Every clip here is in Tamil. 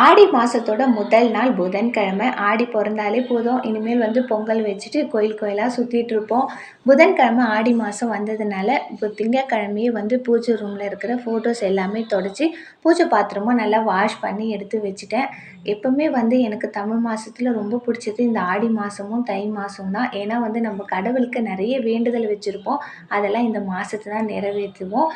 ஆடி மாதத்தோட முதல் நாள் புதன்கிழமை. ஆடி பிறந்தாலே போதும். இனிமேல் வந்து பொங்கல் வச்சுட்டு கோயில் கோயிலாக சுற்றிட்டு இருப்போம். புதன்கிழமை ஆடி மாதம் வந்ததுனால இப்போ திங்கக்கிழமையே வந்து பூஜை ரூமில் இருக்கிற ஃபோட்டோஸ் எல்லாமே தொடச்சி பூஜை பாத்திரமும் நல்லா வாஷ் பண்ணி எடுத்து வச்சுட்டேன். எப்போவுமே வந்து எனக்கு தமிழ் மாதத்துல ரொம்ப பிடிச்சது இந்த ஆடி மாதமும் தை மாதம் தான். ஏன்னா வந்து நம்ம கடவுளுக்கு நிறைய வேண்டுதல் வச்சுருப்போம். அதெல்லாம் இந்த மாதத்தை தான் நிறைவேற்றுவோம்.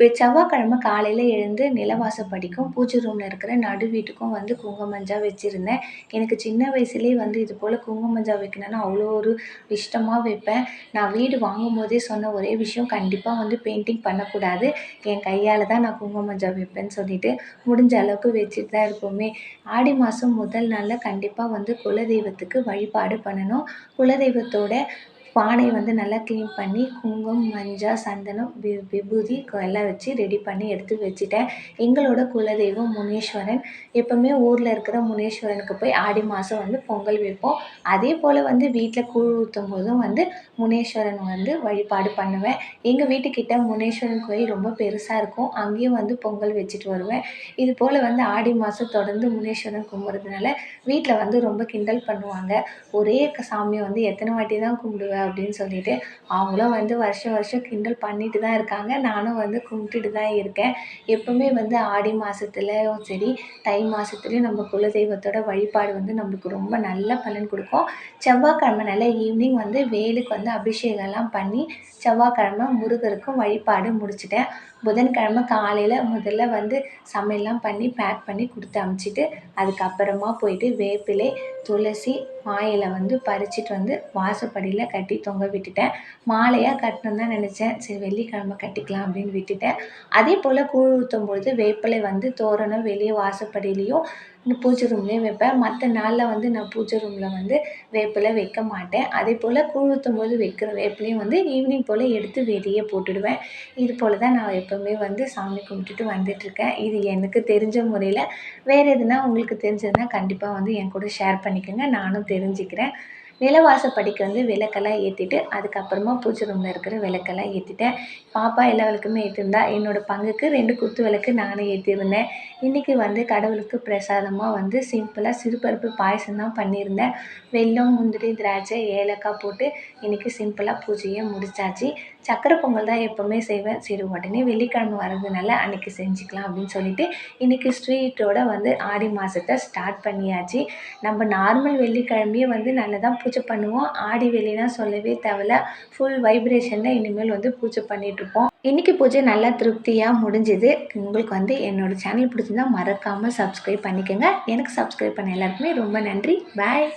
செவ்வாய்க்கிழம காலையில் எழுந்து நிலவாசப்படிக்கும் பூஜை ரூமில் இருக்கிற நடு வீட்டுக்கும் வந்து குங்குமஞ்சா வச்சுருந்தேன். எனக்கு சின்ன வயசுலேயே வந்து இது போல் குங்குமஞ்சா வைக்கணும்னு அவ்வளோ ஒரு இஷ்டமாக வைப்பேன். நான் வீடு வாங்கும் போதே சொன்ன ஒரே விஷயம் கண்டிப்பாக வந்து பெயிண்டிங் பண்ணக்கூடாது. என் கையால் தான் நான் குங்குமஞ்சா வைப்பேன்னு சொல்லிட்டு முடிஞ்ச அளவுக்கு வச்சுட்டு தான் இருப்போமே. ஆடி மாதம் முதல் நாளில் கண்டிப்பாக வந்து குலதெய்வத்துக்கு வழிபாடு பண்ணணும். குலதெய்வத்தோட பானை வந்து நல்லா க்ளீன் பண்ணி குங்குமம் மஞ்சள் சந்தனம் வி விபூதி எல்லாம் வச்சு ரெடி பண்ணி எடுத்து வச்சுட்டேன். எங்களோட குலதெய்வம் முனீஸ்வரன். எப்போவுமே ஊரில் இருக்கிற முனீஸ்வரனுக்கு போய் ஆடி மாதம் வந்து பொங்கல் வைப்போம். அதே போல் வந்து வீட்டில் கூழ் ஊற்றும் போதும் வந்து முனீஸ்வரன் வந்து வழிபாடு பண்ணுவேன். எங்கள் வீட்டுக்கிட்ட முனீஸ்வரன் கோயில் ரொம்ப பெருசாக இருக்கும். அங்கேயும் வந்து பொங்கல் வச்சுட்டு வருவேன். இது போல் வந்து ஆடி மாதம் தொடர்ந்து முனீஸ்வரன் கும்பிட்றதுனால வீட்டில் வந்து ரொம்ப கிண்டல் பண்ணுவாங்க. ஒரே சாமியை வந்து எத்தனை வாட்டி தான் கும்பிடுவேன் அப்படின்னு சொல்லிட்டு அவங்களும் வந்து வருஷம் வருஷம் கிண்டல் பண்ணிட்டு தான் இருக்காங்க. நானும் வந்து கும்பிட்டுட்டு தான் இருக்கேன். எப்போவுமே வந்து ஆடி மாதத்துலையும் சரி தை மாதத்துலையும் நம்ம குலதெய்வத்தோட வழிபாடு வந்து நம்மளுக்கு ரொம்ப நல்ல பலன் கொடுக்கும். செவ்வாய்க்கிழமை நல்ல ஈவினிங் வந்து வேலுக்கு வந்து அபிஷேகம்லாம் பண்ணி செவ்வாய்க்கிழமை முருகருக்கும் வழிபாடு முடிச்சிட்டேன். புதன்கிழமை காலையில் முதல்ல வந்து சமையல்லாம் பண்ணி பேக் பண்ணி கொடுத்து அமுச்சிட்டு அதுக்கப்புறமா போயிட்டு வேப்பிலை துளசி மா வந்து பறிச்சிட்டு வந்து வாசப்படியில் கட்டி தொங்க விட்டுட்டேன். மாலையாக கட்டணுன்னு தான் நினச்சேன். சரி வெள்ளிக்கிழமை கட்டிக்கலாம் அப்படின்னு விட்டுட்டேன். அதே போல் கூழ் ஊற்றும் பொழுது வேப்பிலை வந்து தோரணம் வெளியே வாசப்படியிலையும் பூஜை ரூம்லேயும் வைப்பேன். மற்ற நாளில் வந்து நான் பூஜை ரூமில் வந்து வேப்பிலை வைக்க மாட்டேன். அதே போல் கூழ் ஊற்றும் போது வைக்கிற வேப்பிலையும் வந்து ஈவினிங் போல் எடுத்து வெளியே போட்டுடுவேன். இது போல் தான் நான் எப்போவுமே வந்து சாமி கும்பிட்டுட்டு வந்துட்டுருக்கேன். இது எனக்கு தெரிஞ்ச முறையில் வேறு எதுனா உங்களுக்கு தெரிஞ்சதுன்னா கண்டிப்பாக வந்து என் கூட ஷேர் பண்ணிக்கோங்க. நானும் தெரிஞ்சுக்கிறேன். நிலவாசப்படிக்கு வந்து விளக்கெல்லாம் ஏற்றிட்டு அதுக்கப்புறமா பூஜை ரூமில் இருக்கிற விளக்கெல்லாம் ஏற்றிட்டேன் பாப்பா எல்லா விளக்குமே ஏற்றிருந்தா என்னோடய பங்குக்கு ரெண்டு குத்து விளக்கு நானே ஏற்றிருந்தேன் இன்றைக்கி வந்து கடவுளுக்கு பிரசாதமாக வந்து சிம்பிளாக சிறுபருப்பு பாயசம் தான் பண்ணியிருந்தேன். வெல்லம் முந்திரி திராட்சை ஏலக்காய் போட்டு இன்றைக்கி சிம்பிளாக பூஜையை முடிச்சாச்சு. சக்கரை பொங்கல் தான் எப்போவுமே செய்வேன். சரி உடனே வெள்ளிக்கிழமை வர்றதுனால அன்றைக்கி செஞ்சுக்கலாம் அப்படின்னு சொல்லிட்டு இன்றைக்கி ஸ்ட்ரீட்டோட வந்து ஆடி மாதத்தை ஸ்டார்ட் பண்ணியாச்சு. நம்ம நார்மல் வெள்ளிக்கிழமையே வந்து நல்லதாக பூஜை பண்ணுவோம். ஆடி வெள்ளினா சொல்லவே தேவையில்ல. ஃபுல் வைப்ரேஷனில் இனிமேல் வந்து பூஜை பண்ணிகிட்ருப்போம் இன்றைக்கி பூஜை நல்லா திருப்தியாக முடிஞ்சுது. உங்களுக்கு வந்து என்னோடய சேனல் பிடிச்சிருந்தா மறக்காமல் சப்ஸ்கிரைப் பண்ணிக்கோங்க. எனக்கு சப்ஸ்கிரைப் பண்ண எல்லாருக்குமே ரொம்ப நன்றி. பாய்